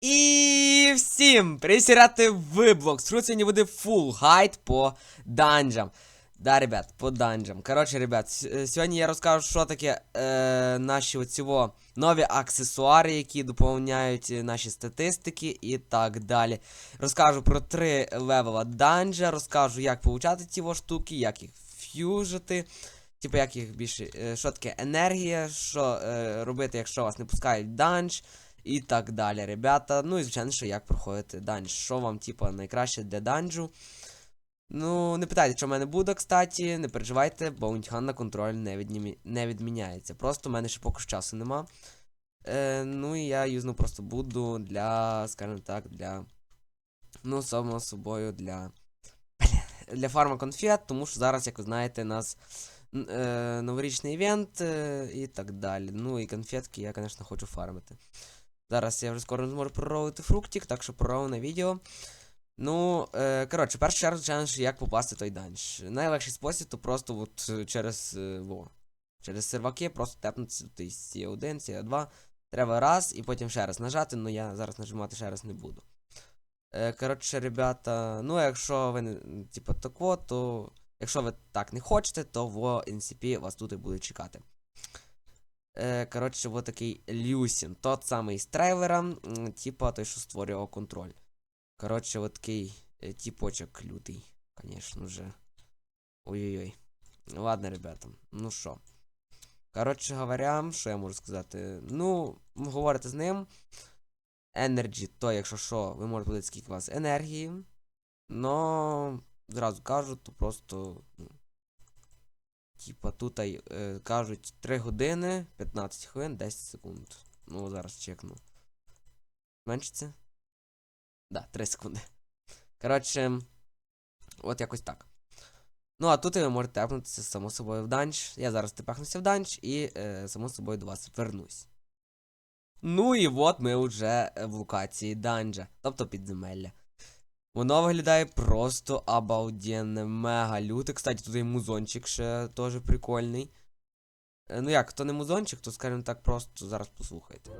І всім присіряти в блок. Сьогодні буде фул гайд по данжам. Да, ребят, по данжам. Коротше, ребят, е, сьогодні я розкажу, що таке е, наші оціво нові аксесуари, які доповняють е, наші статистики і так далі. Розкажу про три левела данжа, розкажу, як получати ці штуки, як їх ф'южити. Типу, як їх більше. е, Що таке енергія, що е, робити, якщо вас не пускають данж. І так далі, ребята. Ну і звичайно, що як проходити данж. Що вам, типу, найкраще для данжу. Ну, не питайте, що в мене буде, кстати, не переживайте, бо Унтіхан на контроль не, віднімі... не відміняється. Просто в мене ще поки що часу нема. Е, ну і я юзну просто буду для, скажімо так, для. Ну, само собою, для. Для фарма конфет, тому що зараз, як ви знаєте, у нас е, новорічний івент е, і так далі. Ну і конфетки я, звісно, хочу фармити. Зараз я вже скоро не зможу проролити фруктик, так що проролю на відео. Ну, е, коротше, чергу, звичайно, що як попасти той данж. Найлегший спосіб, то просто от е, через е, во. Через серваки просто тепнутися тут із C1, C2. Треба раз і потім ще раз нажати, але я зараз нажимати ще раз не буду. Е, коротше, ребята, ну якщо ви не, типу, тако, то. Якщо ви так не хочете, то в NCP вас тут і буде чекати. Е, коротше, вот такий Люсін. Тот самий з трейлера, типа той, що створював контроль. Коротше, от такий е, типочок лютий, конечно же. Ой-ой-ой. Ладно, ребята, ну що. Коротше говоря, що я можу сказати? Ну, говорите з ним. Energy, то, якщо що, ви можете подивитися, скільки у вас енергії. Но зразу кажу, то просто. Типа тут е, кажуть 3 години, 15 хвилин, 10 секунд. Ну, зараз чекну. Меншиться? Да, 3 секунди. Коротше, от якось так. Ну, а тут ви можете тепнутися само собою в данж. Я зараз тепехнуся в данж і е, само собою до вас вернусь. Ну і от ми вже в локації данжа, тобто підземелля. Воно виглядає просто обалденне, мега люте. Кстати, тут і музончик ще теж прикольний. Е, Ну як, то не музончик, то скажімо так, просто зараз послухайте.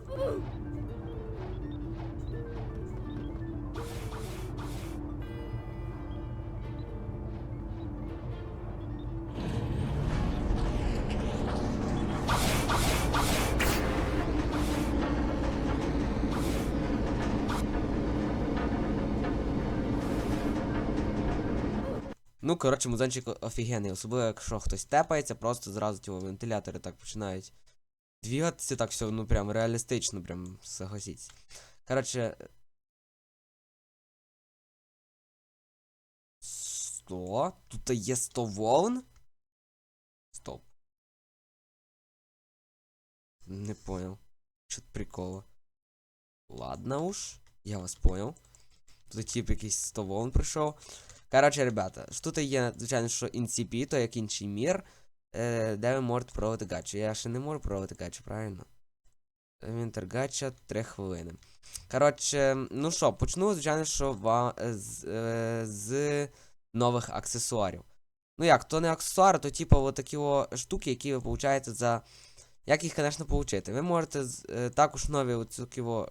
Ну, коротше, музончик офігенний, особливо якщо хтось тепається, просто зразу ті вентилятори так починають двігатися, так все, ну прям реалістично, прям согласіться. Коротше. Сто? Тут є 100 волн? Стоп. Не понял. Тут прикола? Ладно уж, я вас понял. Тут тип якийсь 100 волн прийшов. Коротше, ребята, тут є, звичайно, що INCP, то як інший мір, е, де ви можете проводити гачу. Я ще не можу проводити гачу, правильно? Вінтер гача 3 хвилини. Коротше, ну що, почну, звичайно, що ва, з, е, з нових аксесуарів. Ну як, то не аксесуари, то типу от такі о штуки, які ви получаєте за. Як їх, звісно, получити? Ви можете е, також нові от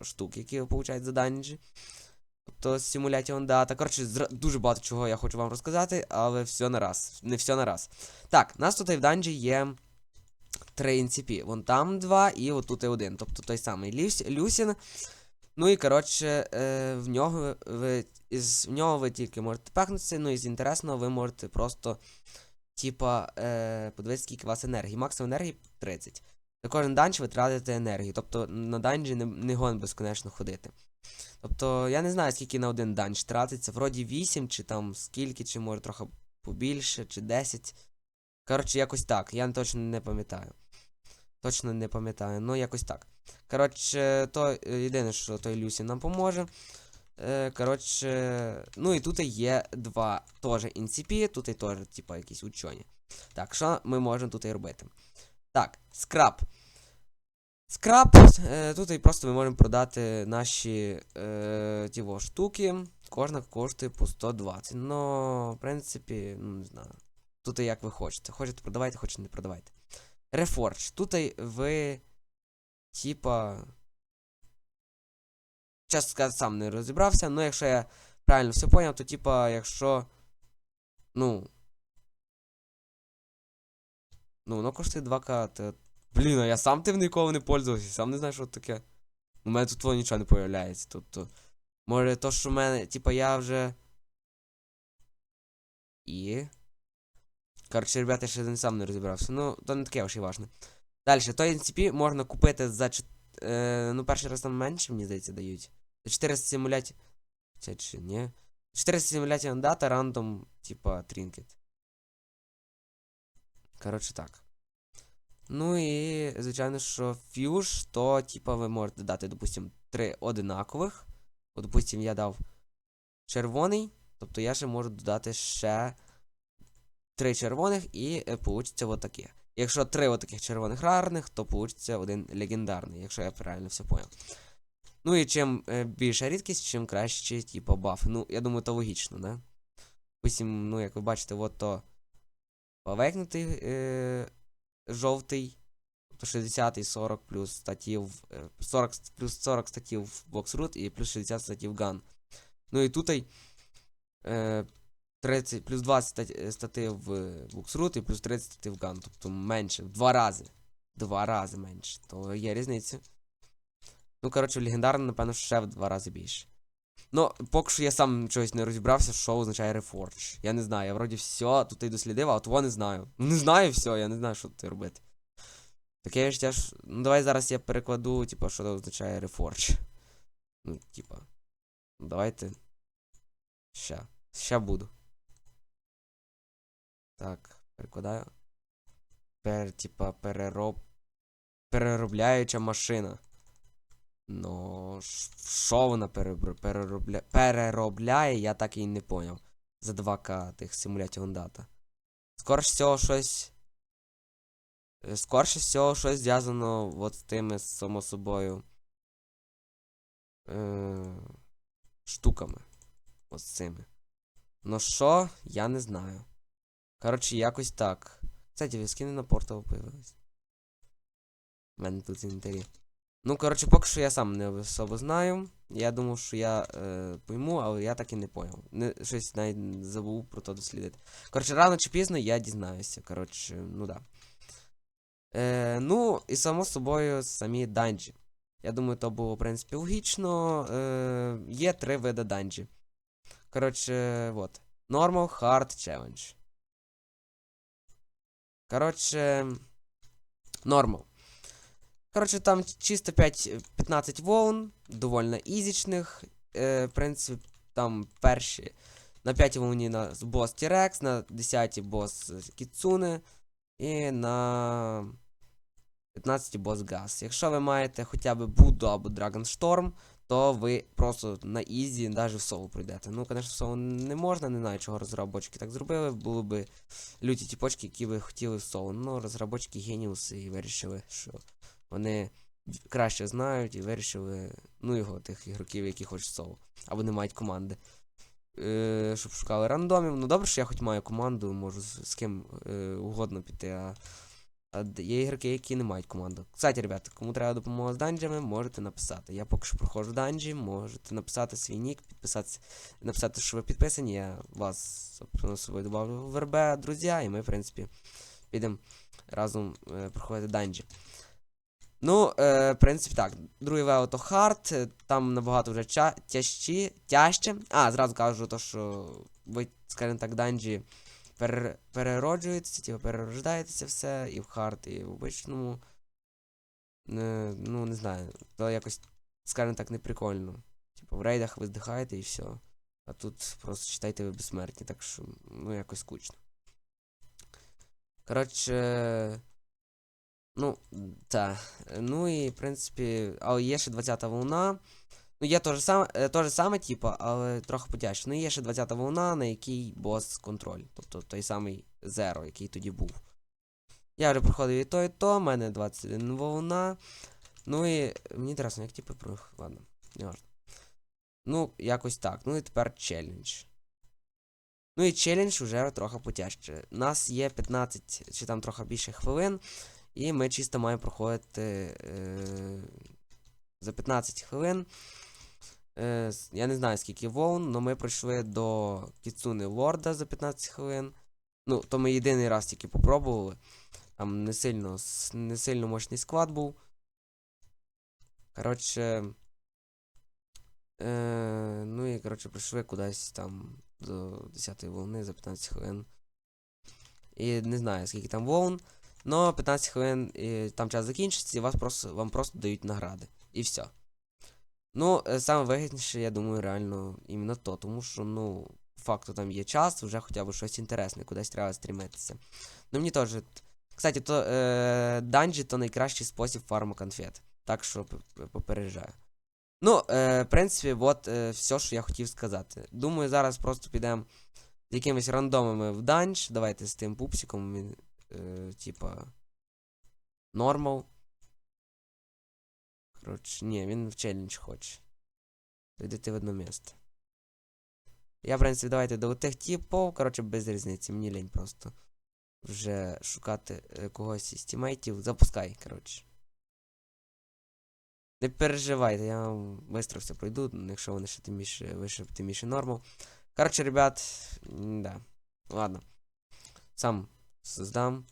штуки, які ви получаєте за данжі. Тобто симуляціон дата. Коротше, дуже багато чого я хочу вам розказати, але все на раз. Не все на раз. Так, у нас тут і в данжі є три NCP. Вон там два і отут і один. Тобто той самий Люсін. Ну і коротше, е, в нього ви-. В нього ви тільки можете пехнутися, ну і з інтересного ви можете просто. Типа, е, подивитися, скільки у вас енергії. Максимум енергії 30. За кожен данж ви тратите енергію. Тобто на данжі не, не гон безконечно ходити. Тобто, я не знаю, скільки на один данж тратиться. Вроді 8, чи там скільки, чи може трохи побільше, чи 10. Коротше, якось так. Я точно не пам'ятаю. Точно не пам'ятаю, ну якось так. Коротше, то е, єдине, що той Люсі нам поможе. Е, коротше, ну і тут є два теж NCP, тут і теж, типа, якісь учені. Так, що ми можемо тут і робити? Так, скраб. Скраб. Е, тут і просто ми можемо продати наші е, ті штуки. Кожна коштує по 120. Ну, в принципі, ну не знаю. Тут як ви хочете. Хочете продавайте, хочете не продавайте. Reforge. Тут ви. Типа. чесно сказати, сам не розібрався, але якщо я правильно все поняв, то типа, якщо. Ну. Ну, воно коштує 2К, то. Блін, а я сам тим ніколи не пользувався, сам не знаю, що таке. У мене тут нічого не появляється. Тобто. Може то, що в мене, типа, я вже. І. Коротше, ребята, я ще не сам не розібрався. Ну, то не таке вже й важне. Далі, той NCP можна купити за. Е, ну, перший раз там менше, мені здається, дають. За 400 симулятів. Це чи ні? 400 симулятів дата, рандом, типа, трінкет. Коротше так. Ну і, звичайно, що фьюж, то, типа, ви можете дати, допустим, три одинакових. От, допустим, я дав червоний. Тобто я ще можу додати ще три червоних і е, получиться отаке. Якщо три отаких червоних рарних, то получиться один легендарний, якщо я правильно все понял. Ну і чим е, більша рідкість, чим краще, типу, бафи. Ну, я думаю, то логічно, да? Допустим, ну, як ви бачите, от то повекнутий е, жовтий, тобто 60 40 плюс статів, е, 40 плюс 40 статів в Boxroot і плюс 60 статів Gun. Ну і тут е, 30, плюс 20 стат- е, в Boxroot і плюс 30 статив в Gun. Тобто менше, в два рази. Два рази менше. То є різниця. Ну, коротше, в легендарно, напевно, ще в два рази більше. Ну, поки що я сам чогось не розібрався, що означає Reforge. Я не знаю, я вроді все тут і дослідив, а того не знаю. Не знаю все, я не знаю, що тут робити. Таке відчуття, що... Ну, давай зараз я перекладу, типа, що означає Reforge. Ну, типа. Давайте. Ща. Ща буду. Так, перекладаю. Пер, типа, перероб. Переробляюча машина. Ну, що вона переробля... переробляє, я так і не поняв. За 2К тих симулятів дата. Скоріше всього, щось. е, Скоріше всього, щось зв'язано от з тими, само собою. Е... Штуками. От з цими. Ну що, я не знаю. Коротше, якось так. Кстати, скини на портал появились. У мене тут інвентарі. Ну, коротше, поки що я сам не особо знаю. Я думав, що я е, пойму, але я так і не поняв. Не, щось навіть забув про то дослідити. Коротше, рано чи пізно я дізнаюся. Коротше, ну да. Е, ну, і само собою самі данжі. Я думаю, то було, в принципі, логічно. Е, є три види данжі. Коротше, от. Normal, Hard, Challenge. Коротше. Normal. Коротше, там чисто 5-15 волн, довольно ізічних. Е, в принципі, там перші. На 5 волні на бос T-Rex, на 10 бос Кіцуне і на 15 бос Газ. Якщо ви маєте хоча б Буду або Dragonstorm, то ви просто на ізі навіть в соло пройдете. Ну, звісно, в соло не можна, не знаю, чого розробочки так зробили. Були б люті тіпочки, які би хотіли в соло. Ну, розробочки геніуси і вирішили, що вони краще знають і вирішили, ну його, тих ігроків, які хочуть соло. Або не мають команди. Е, щоб шукали рандомів. Ну добре, що я хоч маю команду, можу з, ким е, угодно піти. А, а є ігроки, які не мають команду. Кстати, ребята, кому треба допомога з данжами, можете написати. Я поки що проходжу данжі, можете написати свій нік, підписатися, написати, що ви підписані. Я вас собственно, собою додав в РБ, друзі, і ми, в принципі, підемо разом е, проходити данжі. Ну, е, в принципі, так. Другий левел то хард, е, там набагато вже ча- тяжчі, тяжче. А, зразу кажу, то, що ви, скажімо так, данжі перер- перероджуєтеся, типу, перерождаєтеся все, і в хард, і в обичному. Е, ну, не знаю, то якось, скажімо так, не прикольно. Типу, в рейдах ви здихаєте і все. А тут просто читайте ви безсмертні, так що, ну, якось скучно. Коротше. Ну, та. Ну і, в принципі, але є ще 20-та волна. Ну, є теж саме, те же саме, типу, але трохи потяжче. Ну, є ще 20-та волна, на якій бос контроль. Тобто той самий Зеро, який тоді був. Я вже проходив і то, і то, в мене 21 волна. Ну і мені інтересно, як типу про. Ладно, не важно. Ну, якось так. Ну і тепер челендж. Ну і челендж вже трохи потяжче. У нас є 15 чи там трохи більше хвилин. І ми чисто маємо проходити е, за 15 хвилин. Е, я не знаю, скільки волн, але ми пройшли до Кіцуни Лорда за 15 хвилин. Ну, то ми єдиний раз тільки попробували. Там не сильно, не сильно мощний склад був. Коротше. Е, ну і, коротше, прийшли кудись там до 10-ї волни за 15 хвилин. І не знаю, скільки там волн. Но 15 хвилин і там час закінчиться, і вас просто, вам просто дають награди. І все. Ну, е, саме вигідніше, я думаю, реально іменно то, тому що, ну, факту там є час, вже хоча б щось інтересне, кудись треба стрімитися. Ну, мені теж. Кстати, то е, данжі то найкращий спосіб фарму конфет. Так що попереджаю. Ну, е, в принципі, от е, все, що я хотів сказати. Думаю, зараз просто підемо якимись рандомами в данж. Давайте з тим пупсиком. Е, типа. Нормал. Коротше, ні, він в челлендж хоче. Йдете в одне місце. Я, в принципі, давайте до тих типів, коротше, без різниці. Мені лень просто вже шукати е, когось із тімейтів. Запускай, коротше. Не переживайте, я швидко все пройду, якщо вони ще тим більше вище, тим більше нормал. Коротше, ребят, да. Ладно. Сам создам.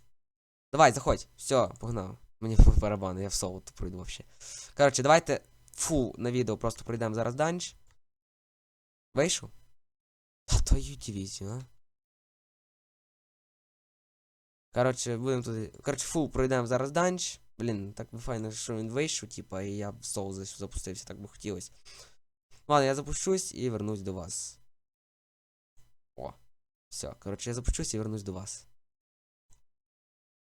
Давай, заходь. Все, погнав. Мені по барабану, я в соло тут пройду вообще. Коротше, давайте фу на відео просто пройдемо зараз данж. Вийшов? Та твою дивізію, а? Коротше, будемо туди. Коротше, фу, пройдемо зараз данж. Блін, так би файно, що він вийшов, типа, і я в зас- запустився, так би хотілося. Ладно, я запущусь і вернусь до вас. О. Все, коротше, я запущусь і вернусь до вас.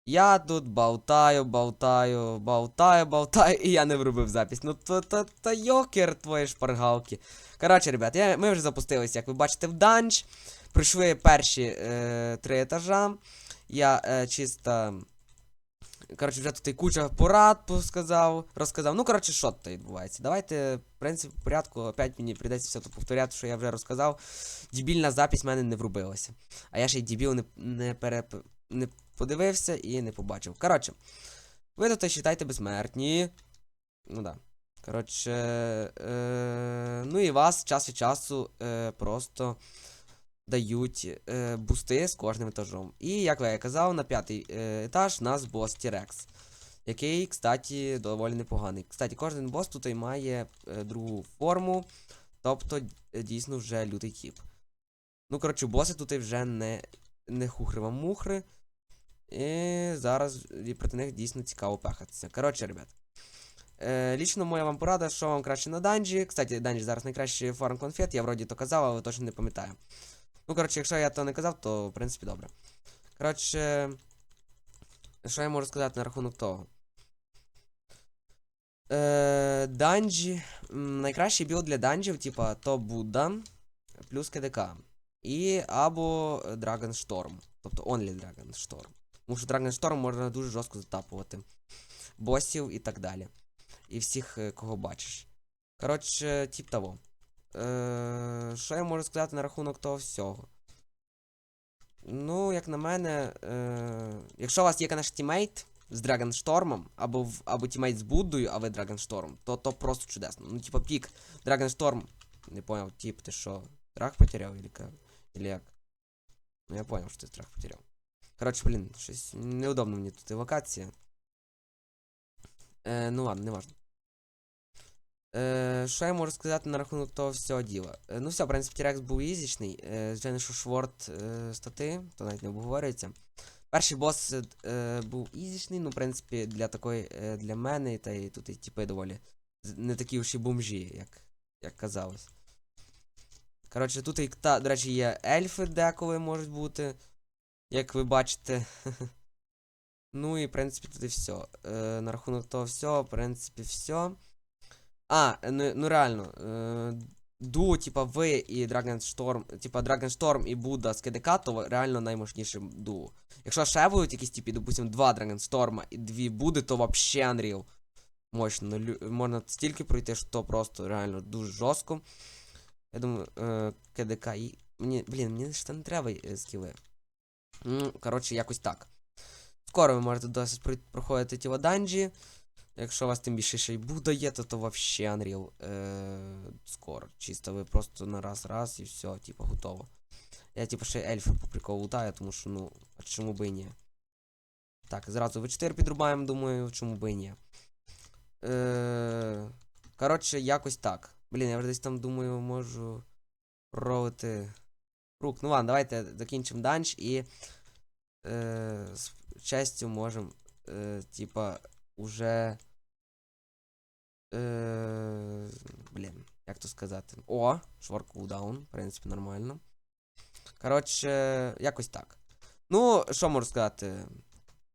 Я тут болтаю, болтаю, болтаю, болтаю, і я не вробив запись. Ну то то то йокер твої шпаргалки. Коротше, ребят, я, ми вже запустилися, як ви бачите, в данж. Пройшли перші е, три етажа. Я е, чисто. Коротше, вже тут і куча порад сказав, розказав. Ну, коротше, що тут відбувається? Давайте, в принципі, в порядку, опять мені прийдеться все тут повторяти, що я вже розказав. Дебільна запись в мене не врубилася. А я ще й дебіл не, не, переп... не подивився і не побачив. Коротше, ви тут вважайте безсмертні. Ну да. Коротше. Е... Ну і вас час від часу е, просто дають е, бусти з кожним етажом. І, як я казав, на п'ятий е, етаж нас бос Тірекс. Який, кстати, доволі непоганий. Кстати, кожен бос тут має е, другу форму. Тобто, е, дійсно вже лютий тіп. Ну, коротше, боси тут вже не, не хухрива мухри. І зараз і проти них дійсно цікаво пехатися. Коротше, ребят. Е, лічно моя вам порада, що вам краще на данжі. Кстати, данжі зараз найкращий фарм конфет, я вроді то казав, але точно не пам'ятаю. Ну, коротше, якщо я то не казав, то в принципі добре. Коротше, що я можу сказати на рахунок того? Е, данжі. Найкращий білд для данжів, типа, то Будда плюс КДК. І або Dragon Storm. Тобто Only Dragon Storm. Тому що Dragon можна дуже жорстко затапувати. Босів і так далі. І всіх, е, кого бачиш. Коротше, тип того. Е, що я можу сказати на рахунок того всього? Ну, як на мене, е, якщо у вас є, конечно, тімейт з Драгонштормом, або, або тімейт з Буддою, а ви Драгоншторм, то то просто чудесно. Ну, типа, пік Драгоншторм. Не понял, тип, ти що, страх потеряв? Или як? Ну, я понял, що ти страх потеряв. Коротше, блін, щось неудобно мені тут і локація. Е, ну ладно, не важно. Е, що я можу сказати на рахунок того всього діла? Е, ну все, в принципі, Тірекс був ізічний. Е, звичайно, що шворт е, стати, то навіть не обговорюється. Перший бос е, був ізічний, ну, в принципі, для такої, е, для мене, та й тут і типи доволі. Не такі уж і бомжі, як, як казалось. Коротше, тут і, та, до речі, є ельфи деколи можуть бути. Як ви бачите. ну і в принципі тут і все. Е, на рахунок того всього, в принципі, все. А, ну, ну реально. Е, дуо, типа, ви і Dragon Storm, типа Dragon Storm і Будда з КДК, то реально наймощніше дуо. Якщо ще будуть якісь, типі, допустим, два Dragon Storm і дві Будди, то вообще Unreal. Мощно. Можна стільки пройти, що просто реально дуже жорстко. Я думаю, е, КДК і. Мені, блін, мені ж не треба е, скіли. Ну, коротше, якось так. Скоро ви можете досить проходити ті данжі. Якщо у вас тим більше ще й Буда є, то то вообще Unreal. Е, скоро. Чисто ви просто на раз-раз і все, типу, готово. Я типу ще ельфа по приколу лутаю, тому що, ну, а чому би і ні. Так, зразу V4 підрубаємо, думаю, чому би і ні. Е, коротше, якось так. Блін, я вже десь там думаю, можу провити рук. Ну ладно, давайте закінчимо данж і е, з честю можемо, е, типа, уже. Е, блін, як то сказати? О, швар кулдаун, в принципі, нормально. Коротше, якось так. Ну, що можу сказати?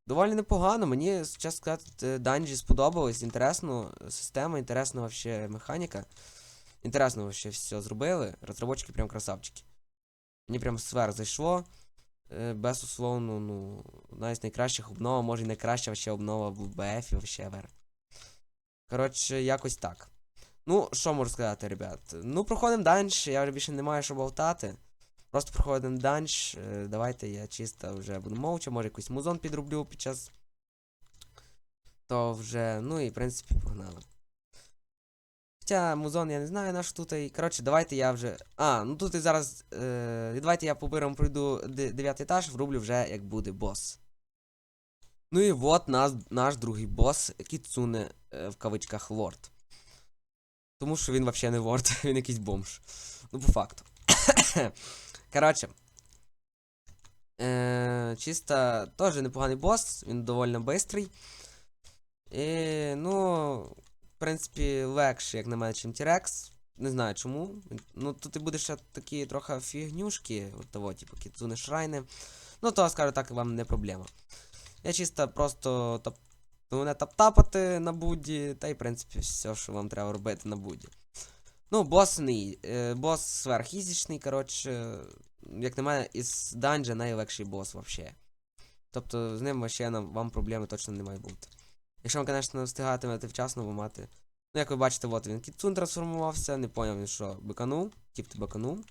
Доволі непогано. Мені, чесно сказати, данжі сподобалось. Інтересно, система, інтересна вообще механіка. Інтересно вообще все зробили. Розробочки прям красавчики. Мені прям сфер зайшло. Е, Безусловно, ну, одна із найкращих обнова, може і найкраща вообще обнова в BF і вообще вер. Коротше, якось так. Ну, що можу сказати, ребят? Ну, проходимо данж, я вже більше не маю що болтати. Просто проходимо данж. е, Давайте я чисто вже буду мовча, може якийсь музон підроблю під час. То вже, ну і в принципі погнали. Хоча музон я не знаю наш тут. Коротше, давайте я вже. А, ну тут і зараз. Е, давайте я по бирам пройду 9 етаж, врублю вже як буде бос. Ну і от нас, наш другий бос, Кіцуне е, в кавичках лорд. Тому що він взагалі не лорд, він якийсь бомж. Ну, по факту. Коротше. Е, чисто теж непоганий бос, він доволі бистрий. І, ну, принципі, легше, як на мене, чим T-Rex. Не знаю чому. Ну, тут і буде ще такі трохи фігнюшки, от того, типу, кіцуни шрайни. Ну, то, скажу так, вам не проблема. Я чисто просто топ... мене тап-тапати на буді, та й, в принципі, все, що вам треба робити на буді. Ну, бос не, е, бос сверхізічний, коротше, як на мене, із данжа найлегший бос вообще. Тобто з ним вообще вам проблеми точно не має бути. Якщо ви, звісно, встигатимете вчасно ви мати. Ну, як ви бачите, от він кіцун трансформувався, не поняв він що, биканув, тіп ти биканув.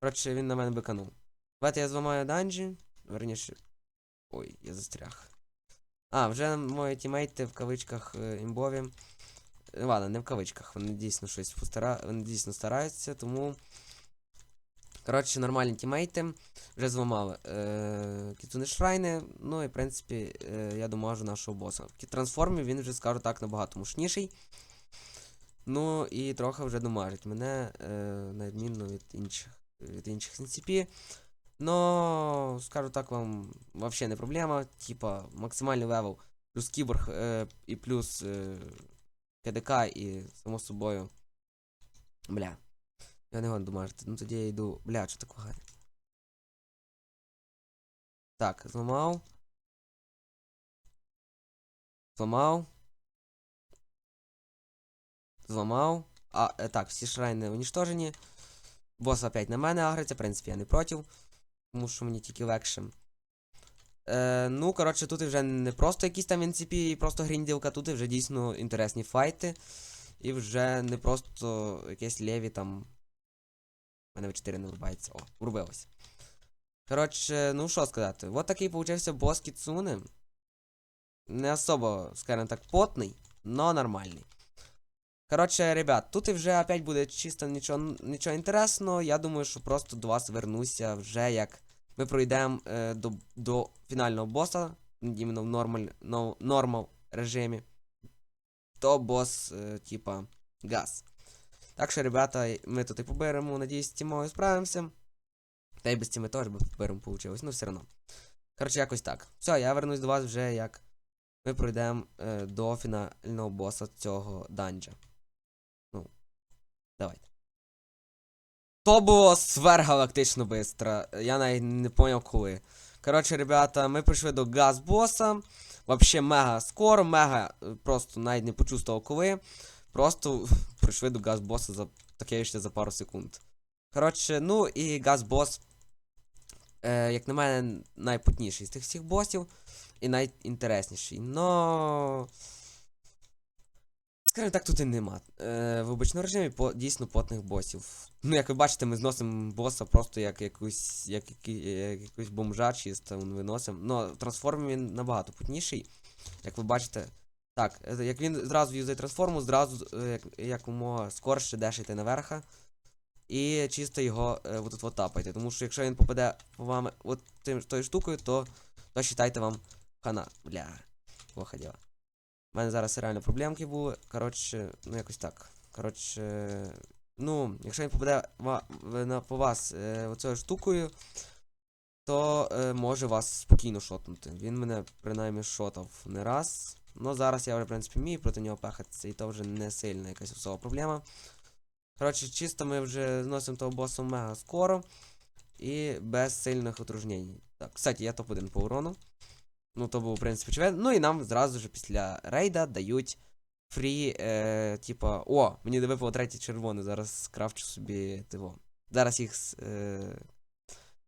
Коротше, він на мене биканув. Давайте я зламаю данжі. Верніше. Ой, я застряг. А, вже мої тімейти в кавичках е, імбові. Ладно, не в кавичках, вони дійсно щось постара... вони дійсно стараються, тому. Коротше, нормальні тімейти. Вже зламали е... Кіцуни Шрайни. Ну і в принципі, е... я домажу нашого боса. В трансформі він вже, скажу так, набагато мощніший. Ну і трохи вже домажить мене, е... на відмінно від інших від інших NCP. Но, скажу так вам, вообще не проблема. Типа, максимальний левел, плюс кіборг е... і плюс. Е... КДК і, само собою. Бля. Я не гон домажити. Ну тоді я йду. Бля, що так лагає? Так, зламав. Зламав. Зламав. А, е, так, всі шрайни унічтожені. Бос опять на мене агриться, в принципі, я не проти. Тому що мені тільки легше. Е, ну, коротше, тут вже не просто якісь там NCP і просто грінділка, тут вже дійсно інтересні файти. І вже не просто якесь леві там. Мене В4 не врубається. О, врубилось. Коротше, ну що сказати. Вот такий получився бос Кіцуни. Не особо, скажімо так, потний, но нормальний. Коротше, ребят, тут і вже опять буде чисто нічого, нічого інтересного. Я думаю, що просто до вас вернуся вже як ми пройдемо е, до, до фінального боса, іменно в нормаль, но, нормал режимі. То бос, е, типа, газ. Так що, ребята, ми тут і поберемо, надіюсь, з тімою справимося. Та й без тіми теж би поберемо получилось, ну все одно. Коротше, якось так. Все, я вернусь до вас вже як ми пройдемо е, до фінального боса цього данжа. Ну, давайте. То було сверхгалактично бистро. Я навіть не поняв коли. Коротше, ребята, ми прийшли до газбоса. Вообще мега скоро, мега е, просто навіть не почувствував коли. Просто прийшли до газбоса за таке ще за пару секунд. Коротше, ну і газбос, е, як на мене, найпутніший з тих всіх босів. І найінтересніший. Но. Скажімо так, тут і нема. Е, в обичному режимі по, дійсно потних босів. Ну, як ви бачите, ми зносимо боса просто як якусь, як, які- як якусь бомжа чисто виносимо. Ну, в трансформі він набагато путніший. Як ви бачите, Так, е, як він зразу юзає трансформу, зразу е, як, якомога скорше дешайте наверха. І чисто його е, отут от тапайте. Тому що якщо він попаде по вам от тим, тою штукою, то, то считайте вам хана. Бля. Плохо діло. У мене зараз реально проблемки були. Коротше, ну якось так. Коротше. Ну, якщо він попаде на, по вас е, оцею штукою, то е, може вас спокійно шотнути. Він мене принаймні шотав не раз. Ну зараз я вже, в принципі, вмію проти нього пехатися, і то вже не сильна якась особа проблема. Коротше, чисто ми вже зносимо того боса мега скоро. І без сильних отружнень. Так, кстати, я топ-1 по урону. Ну, то був, в принципі, очевидно. Ну і нам зразу ж після рейда дають фрі, е, типа. О, мені не випало третій червоний, зараз скрафчу собі тиво. Зараз їх. Е...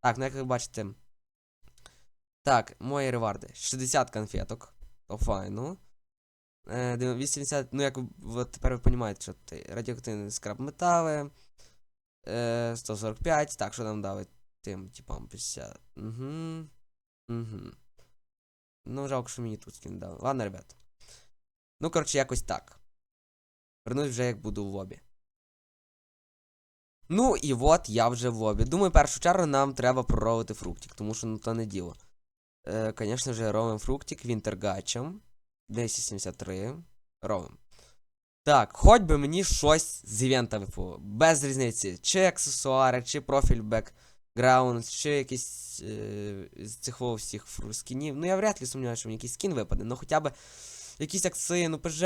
Так, ну як ви бачите. Так, мої реварди. 60 конфеток. То файно. Е, 80, ну як ви тепер ви розумієте, що ти радіоактивний скраб метали. Е, 145. Так, що нам дали тим, типам 50. Угу. Угу. Ну, жалко, що мені тут скін дали. Ладно, ребят. Ну, коротше, якось так. Вернусь вже як буду в лобі. Ну і от я вже в лобі. Думаю, першу чергу нам треба проровити фруктик, тому що ну то не діло. Е, Звісно ж, ровим фруктик вінтергачем. 273. Ровим. Так, хоч би мені щось з івента випало. Без різниці. Чи аксесуари, чи профіль бекграунд, чи якісь е, з цих всіх скінів. Ну, я вряд ли сумніваюся, що мені якийсь скін випаде, ну хоча б якісь акси, ну ПЖ.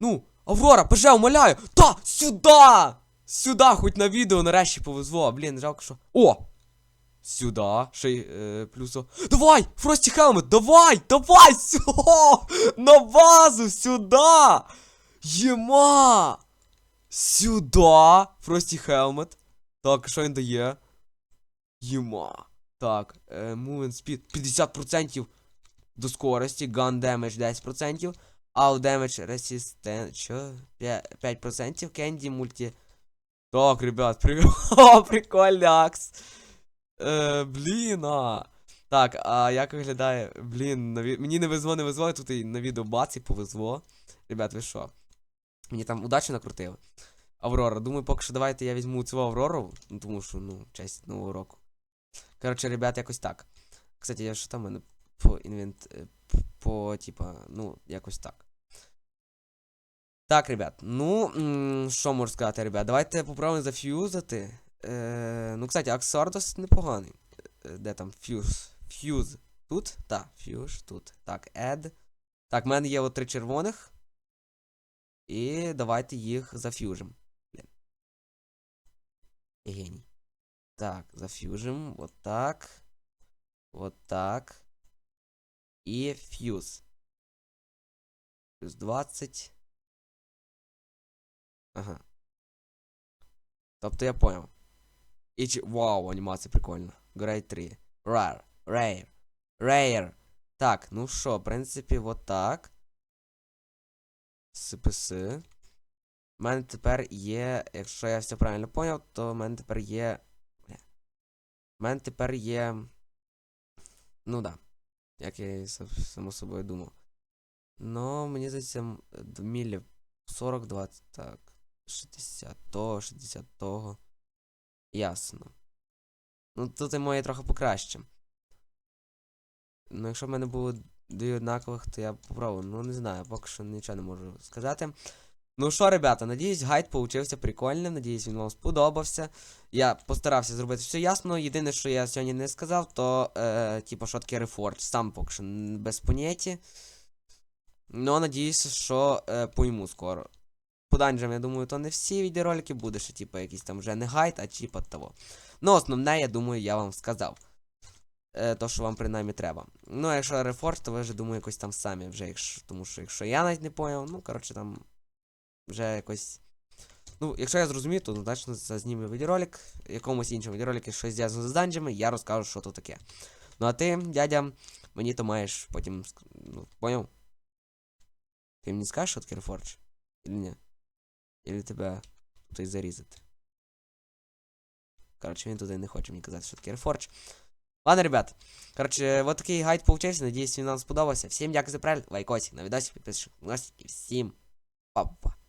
Ну, Аврора, ПЖ, умоляю! Та! Сюда! Сюда, хоч на відео нарешті повезло. Блін, жалко, що. О! Сюда. Ще й е, плюсо. Давай! Фрості Хелмет! Давай! Давай! Сюда! На базу! Сюда! Єма! Сюда! Фрості Хелмет. Так, що він дає? Єма. Так, е, Movement Speed 50% до скорості, Gun Damage 10%, All Damage Resistant. Що? 5% Candy Multi. Так, ребят, при... О, прикольний акс. Е, блін, а. Так, а як виглядає. Блін, на мені не везло, не везло, тут і на відео бац і повезло. Ребят, ви що? Мені там удачу накрутили. Аврора, думаю, поки що давайте я візьму цю Аврору, ну тому що, ну, честь нового року. Коротше, ребят, якось так. Кстати, я що там в мене по інвент. е, По, типа, ну, якось так. Так, ребят, ну, що можу сказати, ребят, давайте попробуємо зафьюзати. Е, ну, кстати, аксесуар досить непоганий. Е, Де там фьюз? Фьюз. Тут? Так, фьюз, тут. Так, add. Так, в мене є от три червоних. І давайте їх зафьюжим. Геній. Так, зафьюжим. Вот так. Вот так. І фьюз. Плюс 20. Ага. Тобто я понял. І чи... Вау, анімація прикольна. Grade 3. Rare. Rare. Rare. Так, ну що, в принципі, вот так. СПС. У мене тепер є. Якщо я все правильно поняв, то в мене тепер є. У мене тепер є. Ну да. Як я і само собою думав. Ну, мені здається, мілі 40, 20, так. 60 того, 60 того. Ясно. Ну, тут і моє трохи покраще. Ну, якщо в мене було дві однакових, то я б попробував. Ну, не знаю, поки що нічого не можу сказати. Ну що, ребята, надіюсь, гайд получився прикольним. Надіюсь, він вам сподобався. Я постарався зробити все ясно. Єдине, що я сьогодні не сказав, то, е, типу, що таке Reforged. Сам поки що без поняття. Ну, надіюся, що е, пойму скоро. По данжам, я думаю, то не всі відеоролики буде, що, типу, якийсь там вже не гайд, а типу того. Ну, основне, я думаю, я вам сказав. Е, то, що вам принаймні треба. Ну, а якщо рефорж, то ви вже думаю, якось там самі вже, якщо, тому що якщо я навіть не поняв, ну, коротше, там вже якось. Ну, якщо я зрозумів, то однозначно зазніму відеоролик. Якомусь іншому відеоролику щось зв'язано з данжами, я розкажу, що то таке. Ну а ти, дядя, мені то маєш потім. Ну, поняв? Ти мені скажеш, що таке рефорж? Или ні? Или тебе тут зарізати? Коротше, він туди не хоче мені казати, що таке рефорж. Ладно, ребят. Коротше, вот такий гайд получився. Надіюсь, він вам сподобався. Всім дякую за перегляд. Лайкосик на відосі, на канал. Всім па-па.